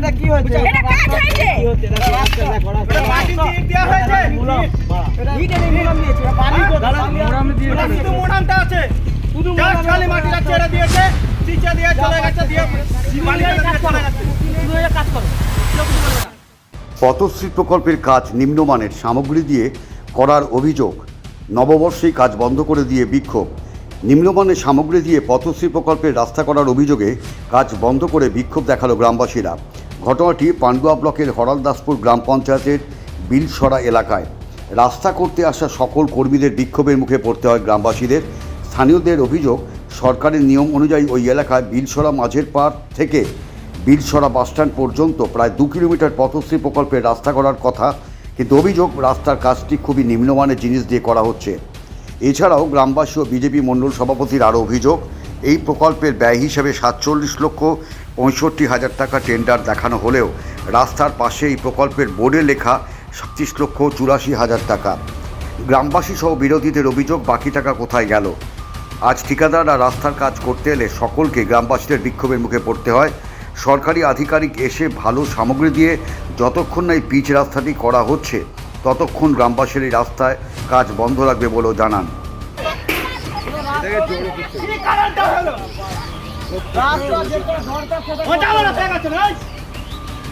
এটা কি হচ্ছে এটা কাজ হয়েছে। কি হচ্ছে রাস্তা এটা মাটির ইট দেওয়া হয়েছে। ইট এনে মোড়াম দিয়েছে বালি তো মোড়াম দিয়ে এটা শুধু আছে। শুধু খালি মাটিটা ছেড়ে দিয়েছে চিচা দিয়ে চলে গেছে দিয়ে দিয়ে চলে গেছে। শুধু এটা কাজ করো। পথশ্রী প্রকল্পের কাজ নিম্নমানের সামগ্রী দিয়ে করার অভিযোগ। নববর্ষেই কাজ বন্ধ করে দিয়ে বিক্ষোভ। নিম্নমানের সামগ্রী দিয়ে পথশ্রী প্রকল্পের রাস্তা করার অভিযোগে কাজ বন্ধ করে বিক্ষোভ দেখাল গ্রামবাসীরা। ঘটনাটি পান্ডুয়া ব্লকের হরলদাসপুর গ্রাম পঞ্চায়েতের বিলসরা এলাকায়। রাস্তা করতে আসা সকল কর্মীদের বিক্ষোভের মুখে পড়তে হয় গ্রামবাসীদের। স্থানীয়দের অভিযোগ, সরকারের নিয়ম অনুযায়ী ওই এলাকায় বিলসরা মাঝের পাড় থেকে বিলসরা বাসস্ট্যান্ড পর্যন্ত প্রায় দু কিলোমিটার পথশ্রী প্রকল্পের রাস্তা করার কথা, কিন্তু অভিযোগ, রাস্তার কাজটি খুবই নিম্নমানের জিনিস দিয়ে করা হচ্ছে। এছাড়াও গ্রামবাসী ও বিজেপি মণ্ডল সভাপতির আরও অভিযোগ এই প্রকল্পের ব্যয় হিসেবে সাতচল্লিশ লক্ষ পঁয়ষট্টি হাজার টাকা টেন্ডার দেখানো হলেও রাস্তার পাশে এই প্রকল্পের বোর্ডে লেখা সাতত্রিশ লক্ষ চুরাশি হাজার টাকা। গ্রামবাসী সহ বিরোধীদের অভিযোগ, বাকি টাকা কোথায় গেল? আজ ঠিকাদাররা রাস্তার কাজ করতে এলে সকলকে গ্রামবাসীদের বিক্ষোভের মুখে পড়তে হয়। সরকারি আধিকারিক এসে ভালো সামগ্রী দিয়ে যতক্ষণ না এই পিচ রাস্তাটি করা হচ্ছে, ততক্ষণ গ্রামবাসীর এই রাস্তায় কাজ বন্ধ রাখবে বলেও জানান।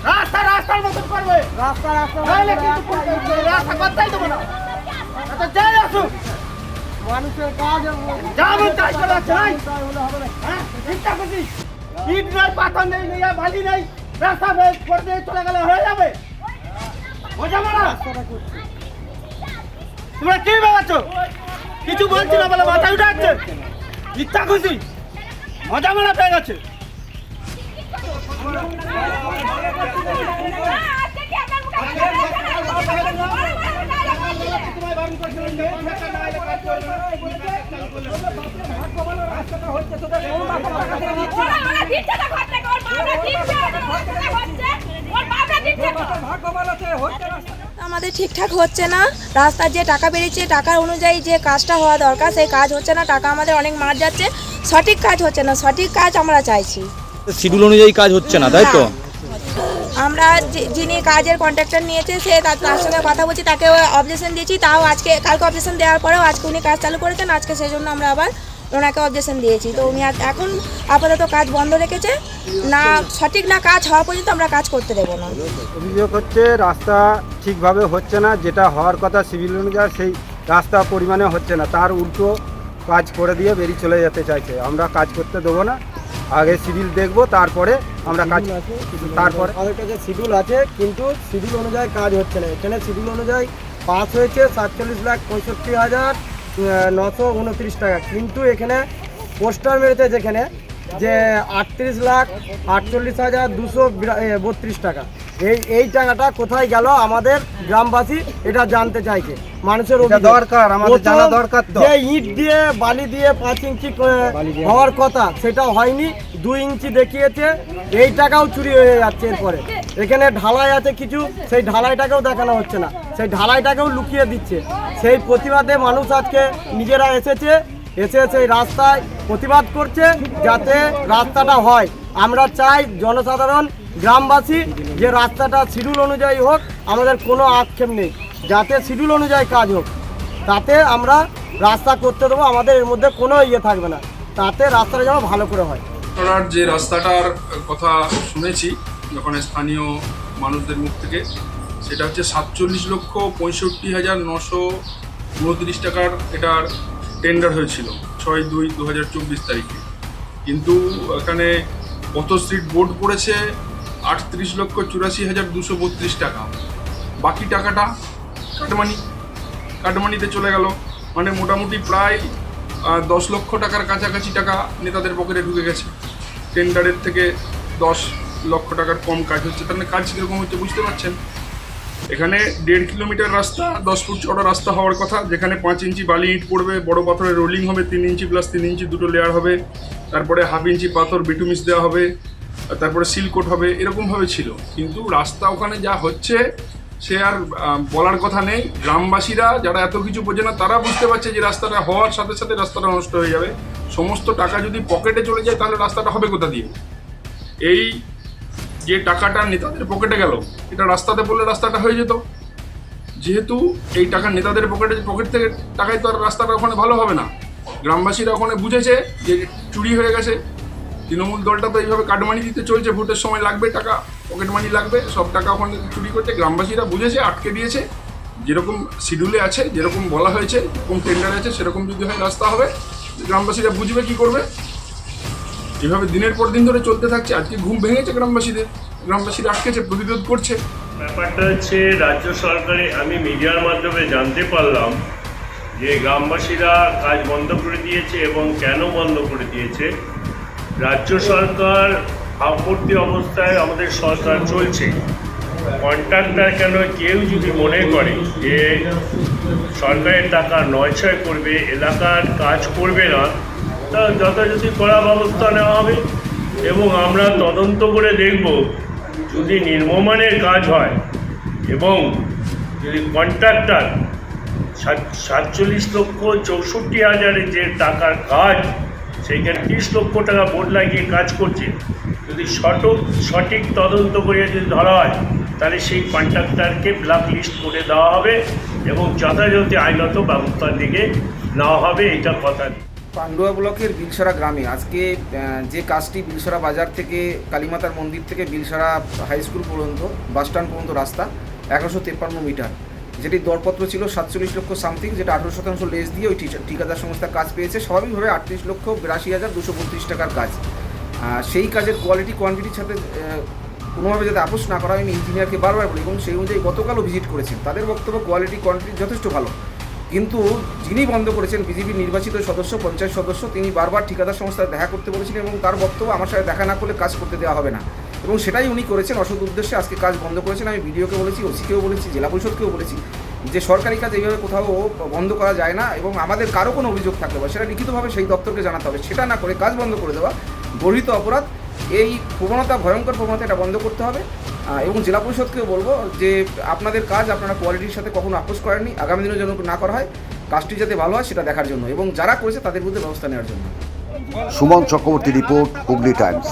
রাস্তা না রাস্তার মতন করবে। রাস্তা রাস্তা। রাস্তা করতেই দেবো না। যাই আসুক। মানুষের কাজ যা তাই করে না। হ্যাঁ চিন্তা করছিস ইট নাই পাথর নেই নেই বালি নেই। রাস্তা বেশ করতে চলে গেলে হয়ে যাবে। মজা মারা? তোমরা কি ভাবছ? কিছু বলছি না বলে মাথা উঠে যাচ্ছে। ইচ্ছা খুশি। মজা মারা পেয়ে গেছে। ওর থেকে হচ্ছে ওর বাবা দিচ্ছে তো। আমাদের ঠিকঠাক হচ্ছে না। রাস্তার যে টাকা বেরিয়েছে টাকার অনুযায়ী যে কাজটা হওয়া দরকার সেই কাজ হচ্ছে না। টাকা আমাদের অনেক মার যাচ্ছে। সঠিক কাজ হচ্ছে না। সঠিক কাজ আমরা চাইছি। শিডিউল অনুযায়ী কাজ হচ্ছে না তাই তো? আমরা যিনি কাজের কন্ট্রাক্টর নিয়েছে সে তার সঙ্গে কথা বলছি তাকে অবজেকশন দিয়েছি। তাও আজকে কালকে অবজেকশন দেওয়ার পরেও আজকে উনি কাজ চালু করেছেন। আজকে সেই জন্য আমরা আবার ওনাকে অবজেকশন দিয়েছি। তো উনি এখন আপাতত কাজ বন্ধ রেখেছে। না সঠিক না কাজ হওয়া পর্যন্ত আমরা কাজ করতে দেবো না। অভিযোগ হচ্ছে রাস্তা ঠিকভাবে হচ্ছে না। যেটা হওয়ার কথা সিভিল অনুযায়ী সেই রাস্তা পরিমাণে হচ্ছে না। তার উল্টো কাজ করে দিয়ে বেরিয়ে চলে যেতে চাইছে। আমরা কাজ করতে দেবো না। আগে সিভিল দেখব তারপরে আমরা কাজ তারপরে আমাদের কাছে শিডিউল আছে কিন্তু শিডিউল অনুযায়ী কাজ হচ্ছে না। এখানে শিডিউল অনুযায়ী পাস হয়েছে সাতচল্লিশ লাখ পঁয়ষট্টি হাজার নশো উনত্রিশ টাকা। কিন্তু এখানে পোস্টার মেরেছে যেখানে যে আটত্রিশ লাখ আটচল্লিশ হাজার দুশো বত্রিশ টাকা। এই এই টাকাটা কোথায় গেল আমাদের গ্রামবাসী এটা জানতে চাইছে। মানুষের দরকার, আমাদের জানা দরকার তো। যে ইট দিয়ে বালি দিয়ে পাঁচ ইঞ্চি হওয়ার কথা সেটা হয়নি দুই ইঞ্চি দেখিয়েছে এই টাকাও চুরি হয়ে যাচ্ছে এরপরে। এখানে ঢালাই আছে কিছু সেই ঢালাইটাকেও দেখানো হচ্ছে না। সেই ঢালাইটাকেও লুকিয়ে দিচ্ছে। সেই প্রতিবাদে মানুষ আজকে নিজেরা এসেছে এসে সেই রাস্তায় প্রতিবাদ করছে যাতে রাস্তাটা হয়। আমরা চাই জনসাধারণ, গ্রামবাসী, যে রাস্তাটা শিডিউল অনুযায়ী হোক, আমাদের কোনো আক্ষেপ নেই। যাতে শিডিউল অনুযায়ী কাজ হোক, তাতে আমরা রাস্তা করতে দেবো, আমাদের এর মধ্যে কোনো ইয়ে থাকবে না। তাতে রাস্তাটা যেন ভালো করে হয়। যে রাস্তাটার কথা শুনেছি, যখন স্থানীয় মানুষদের মুখ থেকে, সেটা হচ্ছে সাতচল্লিশ লক্ষ পঁয়ষট্টি হাজার নশো উনত্রিশ টাকার এটার টেন্ডার হয়েছিল, ছয় দুই দু হাজার চব্বিশ তারিখে। কিন্তু এখানে কত স্ট্রিট বোর্ড পড়েছে? আটত্রিশ লক্ষ চুরাশি হাজার দুশো বত্রিশ টাকা। বাকি টাকাটা কাটমানি, কাটমানিতে চলে গেল। মানে মোটামুটি প্রায় দশ লক্ষ টাকার কাছাকাছি টাকা নেতাদের পকেটে ঢুকে গেছে। টেন্ডারের থেকে দশ লক্ষ টাকার কম কাজ হচ্ছে। তার মানে কাজ কীরকম হচ্ছে বুঝতে পারছেন? এখানে দেড় কিলোমিটার রাস্তা, দশ ফুট চড়া রাস্তা হওয়ার কথা। যেখানে পাঁচ ইঞ্চি বালি ইট পড়বে, বড় পাথরের রোলিং হবে, তিন ইঞ্চি প্লাস তিন ইঞ্চি দুটো লেয়ার হবে। তারপরে হাফ ইঞ্চি পাথর বিটুমিস দেওয়া হবে তারপরে সিলকোট হবে, এরকমভাবে ছিল। কিন্তু রাস্তা ওখানে যা হচ্ছে, সে আর বলার কথা নেই। গ্রামবাসীরা যারা এত কিছু বোঝে না, তারা বুঝতে পারছে যে রাস্তাটা হওয়ার সাথে সাথে রাস্তাটা নষ্ট হয়ে যাবে। সমস্ত টাকা যদি পকেটে চলে যায়, তাহলে রাস্তাটা হবে কোথা দিয়ে? এই যে টাকাটা নেতাদের পকেটে গেল, এটা রাস্তাতে পড়লে রাস্তাটা হয়ে যেত। যেহেতু এই টাকা নেতাদের পকেটে, পকেট থেকে টাকায় তো আর রাস্তাটা ওখানে ভালো হবে না। গ্রামবাসীরা ওখানে বুঝেছে যে চুরি হয়ে গেছে। তৃণমূল দলটা তো এইভাবে কাটমানি দিতে চলছে, ভোটের সময় লাগবে টাকা, পকেট মানি লাগবে, সব টাকা ওখানে চুরি করছে। গ্রামবাসীরা বুঝেছে, আটকে দিয়েছে। যেরকম শিডিউলে আছে, যেরকম বলা হয়েছে, যেরকম টেন্ডার আছে, সেরকম যদি হয় রাস্তা হবে। গ্রামবাসীরা বুঝবে কি করবে। এভাবে দিনের পর দিন ধরে চলতে থাকছে। আজকে ঘুম ভেঙেছে গ্রামবাসীদের। গ্রামবাসীরা আটকেছে, প্রতিরোধ করছে। ব্যাপারটা হচ্ছে, রাজ্য সরকারে আমি মিডিয়ার মাধ্যমে জানতে পারলাম যে গ্রামবাসীরা কাজ বন্ধ করে দিয়েছে এবং কেন বন্ধ করে দিয়েছে। রাজ্য সরকার আপত্তি অবস্থায় আমাদের সরকার চলছে। কন্ট্রাক্টর কেন কেউ যদি মনে করে যে সরকারের টাকা নয় ছয় করবে, এলাকার কাজ করবে না তা যথাযথ কড়া ব্যবস্থা নেওয়া হবে এবং আমরা তদন্ত করে দেখব যদি নির্মমানের কাজ হয় এবং যদি কন্ট্রাক্টর সাতচল্লিশ লক্ষ চৌষট্টি হাজারের যে টাকার কাজ, সেইখানে তিরিশ লক্ষ টাকা বোর্ড লাগিয়ে কাজ করছে, যদি সঠিক সঠিক তদন্ত করে যদি ধরা হয়, তাহলে সেই কন্ট্রাক্টারকে ব্ল্যাক লিস্ট করে দেওয়া হবে এবং যথাযথ আইনত ব্যবস্থার দিকে নেওয়া হবে, এটা কথা। পান্ডুয়া ব্লকের বিলসরা গ্রামে আজকে যে কাজটি বিলসরা বাজার থেকে কালীমাতার মন্দির থেকে Bilsara high school bus stand bus stand পর্যন্ত রাস্তা এগারোশো তেপ্পান্ন মিটার। যেটি দরপত্র ছিল সাতচল্লিশ লক্ষ সামথিং, যেটা আঠেরো শতাংশ লেস দিয়ে ওই ঠিকা- ঠিকাদার সংস্থা কাজ পেয়েছে। স্বাভাবিকভাবে আটত্রিশ লক্ষ বিরাশি হাজার দুশো বত্রিশ টাকার কাজ। সেই কাজের কোয়ালিটি কোয়ান্টিটির সাথে কোনোভাবে যাতে আপোষ না করা হয়, আমি ইঞ্জিনিয়ারকে বারবার বলি, এবং সেই অনুযায়ী গতকালও ভিজিট করেছেন। তাদের বক্তব্য কোয়ালিটি কোয়ান্টিটি যথেষ্ট ভালো। কিন্তু যিনি বন্ধ করেছেন বিজেপির নির্বাচিত সদস্য, পঞ্চায়েত সদস্য, তিনি বারবার ঠিকাদার সংস্থায় দেখা করতে বলেছিলেন এবং তার বক্তব্য আমার সাথে দেখা না করলে কাজ করতে দেওয়া হবে না। এবং সেটাই উনি করেছেন অসৎ উদ্দেশ্যে। আজকে কাজ বন্ধ করেছেন। আমি বিডিওকে বলেছি, ওসিকেও বলেছি, জেলা পরিষদকেও বলেছি যে সরকারি কাজ এইভাবে কোথাও বন্ধ করা যায় না এবং আমাদের কারও কোনো অভিযোগ থাকতে পারে সেটা লিখিতভাবে সেই দপ্তরকে জানাতে হবে। সেটা না করে কাজ বন্ধ করে দেওয়া, গর্হিত অপরাধ। এই প্রবণতা, ভয়ঙ্কর প্রবণতা, এটা বন্ধ করতে হবে। এবং জেলা পরিষদকেও বলব যে আপনাদের কাজ, আপনারা কোয়ালিটির সাথে কখনো আপোষ করেননি। আগামী দিনে যেন না করা হয়, কাজটি যাতে ভালো হয় সেটা দেখার জন্য এবং যারা করেছে তাদের বিরুদ্ধে ব্যবস্থা নেওয়ার জন্য। Suman Chakraborty report, Hooghly times.